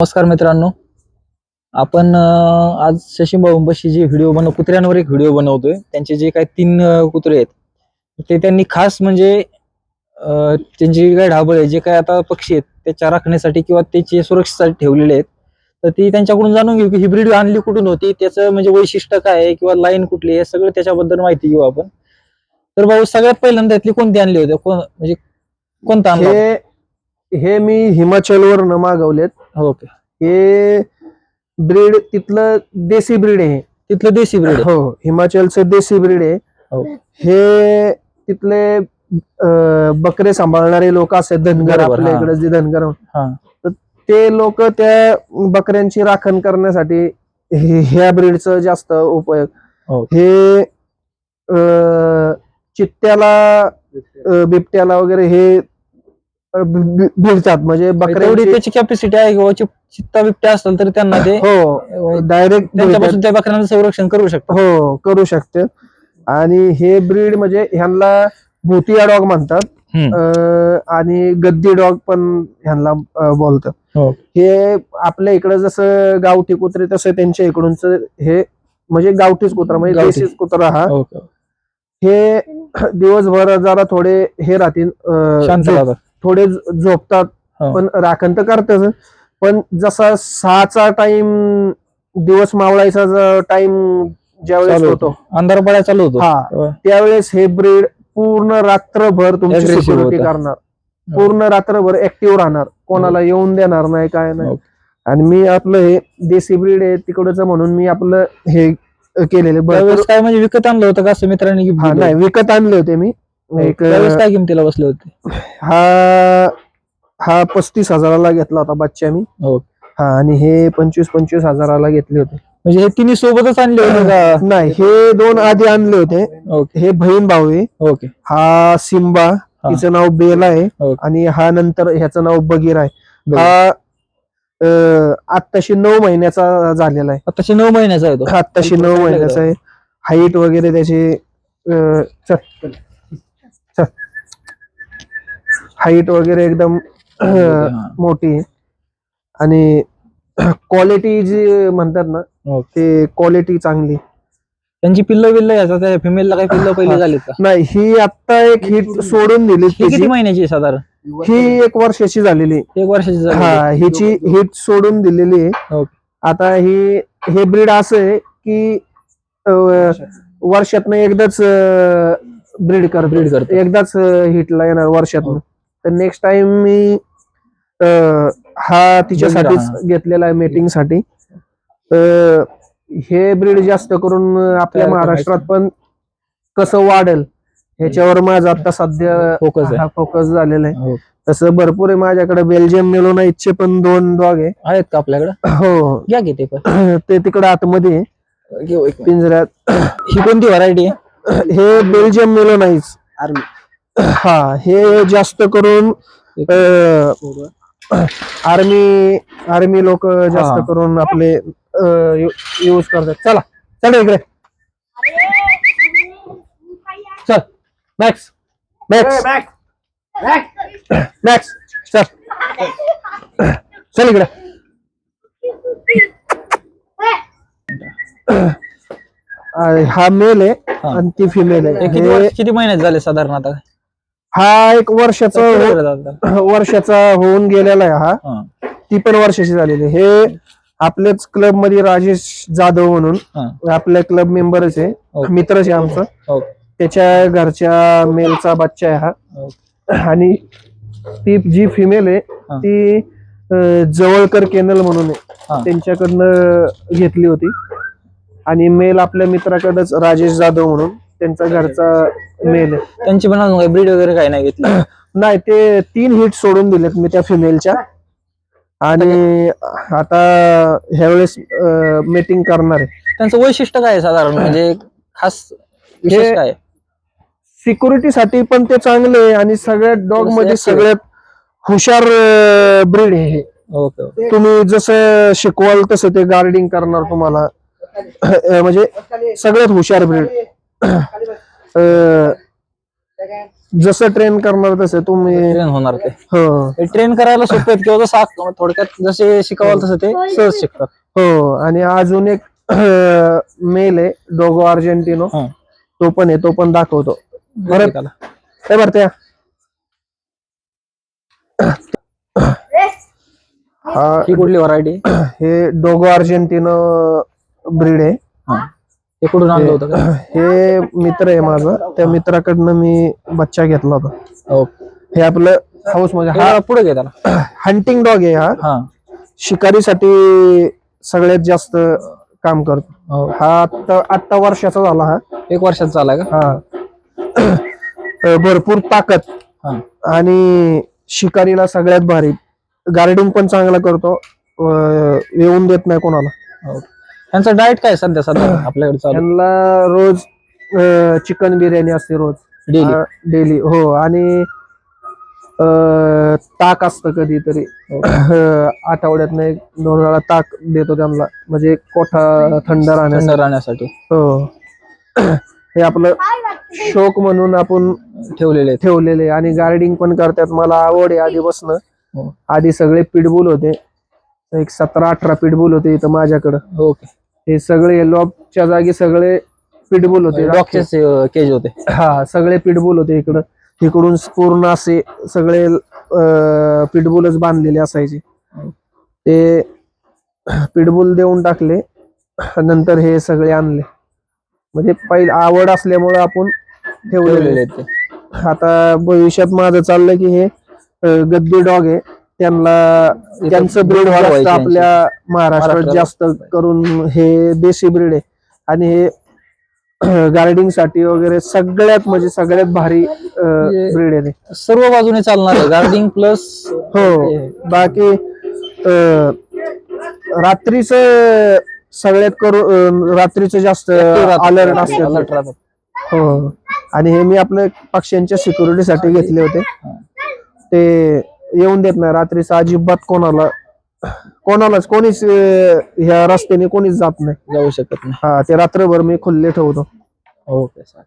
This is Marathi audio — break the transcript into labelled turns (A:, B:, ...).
A: नमस्कार मित्रांनो. आपण आज शशीभाऊ बशी जे व्हिडिओ बनव कुत्र्यांवर एक व्हिडिओ बनवतोय. त्यांचे जे काही तीन कुत्रे आहेत ते त्यांनी खास म्हणजे त्यांची जे काही ढाबळ आहे जे काही आता पक्षी आहेत त्याच्या राखण्यासाठी किंवा त्याची सुरक्षेसाठी ठेवलेले आहेत. तर ती त्यांच्याकडून जाणून घेऊ की ही ब्रीड आणली कुठून होती त्याचं म्हणजे वैशिष्ट्य काय आहे किंवा लाईन कुठली आहे सगळं त्याच्याबद्दल माहिती घेऊ आपण. तर भाऊ सगळ्यात पहिल्यांदा यातली कोणती आणली होती? कोण म्हणजे कोणता आणला?
B: हे हे मी हिमाचलवरनं मागवलेत
A: ओके
B: हे ब्रीड तिथलं देसी ब्रीड आहे
A: तिथलं देशी ब्रीड
B: हो हिमाचलचं देसी ब्रीड आहे
A: हो.
B: हे तिथले बकरे सांभाळणारे लोक असतात धनगर आपल्या
A: हा.
B: इकडे जे धनगर
A: हा.
B: तर ते लोक त्या बकऱ्यांची राखण करण्यासाठी हे- ह्या ब्रीडचं जास्त उपयोग
A: हो.
B: हे चित्त्याला बिबट्याला वगैरे हे भिडतात म्हणजे बकऱ्यांची
A: त्याची कॅपॅसिटी आहे किंवा चित्ता बिबट्या असेल तर त्यांना ते
B: हो डायरेक्ट
A: त्यांच्यापासून त्या बकऱ्यांचं संरक्षण करू शकतो
B: हो करू शकते आणि हे ब्रीड म्हणजे ह्यांना भूतिया डॉग म्हणतात
A: हम्म.
B: अं, आणि गद्दी डॉग पण ह्यांना अं, बोलतात
A: हो.
B: हे आपल्या इकडे जसं गावठी कुत्रे तसं त्यांच्या इकडूनच हे म्हणजे गावठीच कुत्रा म्हणजे
A: गावठी.
B: देशीच कुत्रा हा
A: ओके.
B: हे दिवसभर जरा थोडे हे राहतील अं,
A: शांत
B: झोप-
A: राहतात.
B: थोडे झोपतात
A: हो.
B: पण राखण तर करतेच. पण जसा सहाचा टाइम दिवस मावळायचा टाइम ज्यावेळेस होतो.
A: अंधार पडायला चालू होतो.
B: हा.
A: तेव्हा
B: त्यावेळेस हे ब्रीड पूर्ण रात्रभर तुमची सिक्युरिटी. करणार. पूर्ण रात्रभर ऍक्टिव्ह राहणार. कोणाला येऊन देणार नाही काय नाही. आणि मी आपलं हे देसी ब्रीड आहे तिकडचं म्हणून मी आपलं हे केलेले.
A: काय म्हणजे विकत आणलं होतं का असं मित्रांनी
B: हा नाही? विकत आणले होते मी.
A: हो.
B: एक
A: त्यावेळेस काय किमतीला बसले होते?
B: हा हा पस्तीस हजाराला घेतला होता बच्चा मी.
A: हो.
B: हा आणि हे पंचवीस पंचवीस हजाराला घेतले होते.
A: म्हणजे हे तिन्ही सोबतच आणले होते का?
B: नाही हे दोन आधी आणले होते.
A: ओके.
B: हे बहीण भाऊ आहे.
A: ओके.
B: हा सिम्बा तिचं नाव बेला आहे. आणि हा नंतर ह्याचं नाव बगीर आहे. हा आत्ताशी नऊ महिन्याचा झालेला आहे.
A: आताशे नऊ महिन्याचा आहे
B: आत्ताशी नऊ महिन्याचा आहे. हाईट वगैरे त्याची चल. हाईट वगैरे एकदम
A: हा.
B: मोठी आहे आणि क्वालिटी जी म्हणतात ना. ते क्वालिटी चांगली
A: त्यांची पिल्ल बिल्ल याचा फिमेलला काही पिल्ल पहिले. झालीत का
B: नाही ही आता एक हिट सोडून दिली
A: ही किती. महिन्याची आहे साधारण
B: ही एक वर्षाची झालेली.
A: एक वर्षाची झाली
B: हा हिची हिट सोडून दिलेली आहे. आता ही हे ब्रीड असं आहे की वर्षातनं एकदाच ब्रीड कर
A: Breed करतं.
B: एकदाच हिटला येणार वर्षातनं. तर नेक्स्ट टाइम मी अं, हा तिच्यासाठीच
A: हा.
B: घेतलेला आहे मेटिंगसाठी. तर हे ब्रीड जास्त करून आपल्या
A: तयार
B: महाराष्ट्रात पण कसं वाढेल ह्याच्यावर माझा आता सध्या
A: फोकस आहे.
B: हा फोकस झालेला आहे.
A: हो.
B: तसं भरपूर आहे माझ्याकडे. बेल्जियम मेलोनाइटचे पण दोन डॉग आहे.
A: आहेत का आपल्याकडे?
B: हो.
A: घ्या की ते पण.
B: ते तिकडे आतमध्ये आहे.
A: घेऊ एक मिनिट.
B: पिंजऱ्यात.
A: ही कोणती व्हरायटी आहे?
B: हे बेल्जियम मेलोनाइट्स हा हे जास्त करून आर्मी आर्मी लोक जास्त. करून आपले युज करतात. चला चला इकडे. चल मॅक्स मॅक्स मॅक्स चल. चल इकडे. अं, हा मेल आहे
A: हा.
B: आणि ती फिमेल
A: हे
B: आहे
A: किती
B: हे-
A: वर्ष- किती महिन्यात झाले साधारण आता
B: हा एक वर्षाचा हो-
A: हा.
B: वर्षाचा होऊन गेलेला आहे हा ती पण वर्षाची झालेली आहे. हे आपल्याच क्लबमध्ये राजेश जाधव म्हणून
A: हा.
B: आपल्या क्लब मेंबरच आहे
A: ओके.
B: मित्रच आहे आमचं
A: ओके.
B: त्याच्या घरच्या मेलचा बच्चा आहे हा आणि ती जी फिमेल आहे
A: हा.
B: ती अं, जवळकर केनल म्हणून
A: हा.
B: आहे त्यांच्याकडनं घेतली होती आणि मेल आपल्या मित्राकडेच राजेश जाधव म्हणून. त्यांचा घरचा मेल आहे.
A: त्यांची पण अजून ब्रीड वगैरे काही नाही घेतली.
B: नाही ते तीन हिट सोडून दिलेत मी त्या फिमेलच्या आणि आता ह्यावेळेस मीटिंग करणार आहे.
A: त्यांचं वैशिष्ट्य काय आहे साधारण? म्हणजे खास विशेष
B: हे-
A: काय?
B: सिक्युरिटीसाठी पण ते चांगले आहे आणि सगळ्यात
A: डॉगमध्ये.
B: सगळ्यात हुशार ब्रीड आहे हे.
A: Okay okay.
B: तुम्ही जसं शिकवाल तसं ते गार्डिंग करणार तुम्हाला. म्हणजे सगळ्यात हुशार ब्रीड जसं ट्रेन करणार तसं तुम्ही
A: ट्रेन होणार ते.
B: हो.
A: ट्रेन करायला सोपे आहेत किंवा जसं थोडक्यात जसे शिकवाल तसं ते सहज शिकतात.
B: हो आणि अजून एक मेल आहे डोगो अर्जेंटिनो.
A: हा.
B: तो पण आहे तो पण दाखवतो. बरं. काय भरत्या हा
A: ही. कुठली व्हरायटी
B: हे डोगो अर्जेंटिनो ब्रीड आहे.
A: हे. कुठून आणलं होतं का?
B: हे मित्र आहे माझा. त्या मित्राकडनं मी बच्चा घेतला होता.
A: हो.
B: हे आपलं हाऊस म्हणजे हा
A: पुढे घे त्याला.
B: हंटिंग डॉग आहे हा.
A: हा.
B: शिकारीसाठी सगळ्यात जास्त काम करतो.
A: हो.
B: हा आत्ता आत्ता वर्षाचा झाला हा.
A: एक वर्षात चालाय का?
B: हा. अं, भरपूर ताकद.
A: हा.
B: आणि शिकारीला सगळ्यात भारी. गार्डिंग पण चांगला करतो. अं, येऊन देत नाही कोणाला.
A: हो. त्यांचं डाएट काय सध्या सध्या आपल्याकडे चालू?
B: त्यांना रोज चिकन बिर्याणी असते रोज.
A: डेली
B: डेली हो आणि अं, ताक असतं कधीतरी. अं, आठवड्यात नाही दोन वेळा ताक देतो त्यांना. म्हणजे कोठा थंड राहण्यासाठी.
A: थंड राहण्यासाठी.
B: हो. हे आपलं शोक म्हणून आपण
A: ठेवलेले आहेत.
B: ठेवलेले आणि गार्डिंग पण करतात. मला आवड आहे आधीपासून.
A: हो.
B: आधी सगळे पिटबुल होते. एक सतरा अठरा पिटबुल होते इथं माझ्याकडं.
A: ओके
B: हे सगळे लॉबच्या जागी सगळे पिटबुल होते.
A: डॉक्टरचे केज होते.
B: हा सगळे पिटबुल होते इकडं. इकडून पूर्ण असे सगळे पिटबुलच बांधलेले असायचे. ते पिटबुल देऊन टाकले नंतर हे सगळे आणले. म्हणजे पहिले आवड असल्यामुळे आपण ठेवलेले आता भविष्यात माझं चाललंय की हे गद्दी डॉग आहे. त्यांना त्यांचं ब्रीड
A: वाढवायची
B: जास्त. आपल्या महाराष्ट्रात. जास्त करून हे देशी ब्रीड आहे. आणि हे गार्डिंगसाठी वगैरे सगळ्यात म्हणजे सगळ्यात भारी
A: म्हणजे-
B: ब्रीड आहे ते.
A: सर्व बाजूने चालणार आहे. गार्डिंग प्लस
B: हो. बाकी रात्रीच सगळ्यात करून रात्रीचं जास्त अलर्ट असतं
A: अलर्ट राहतात.
B: हो. आणि हे मी आपल्या पक्ष्यांच्या सिक्युरिटीसाठी घेतले होते. ते येऊन देत नाही. रात्रीचं अजिबात कोणाला कोणालाच कोणीच अं, ह्या रस्त्याने कोणीच जात नाही.
A: जाऊ शकत नाही.
B: हा ते रात्रभर मी खुल्ले ठेवतो.
A: Okay sir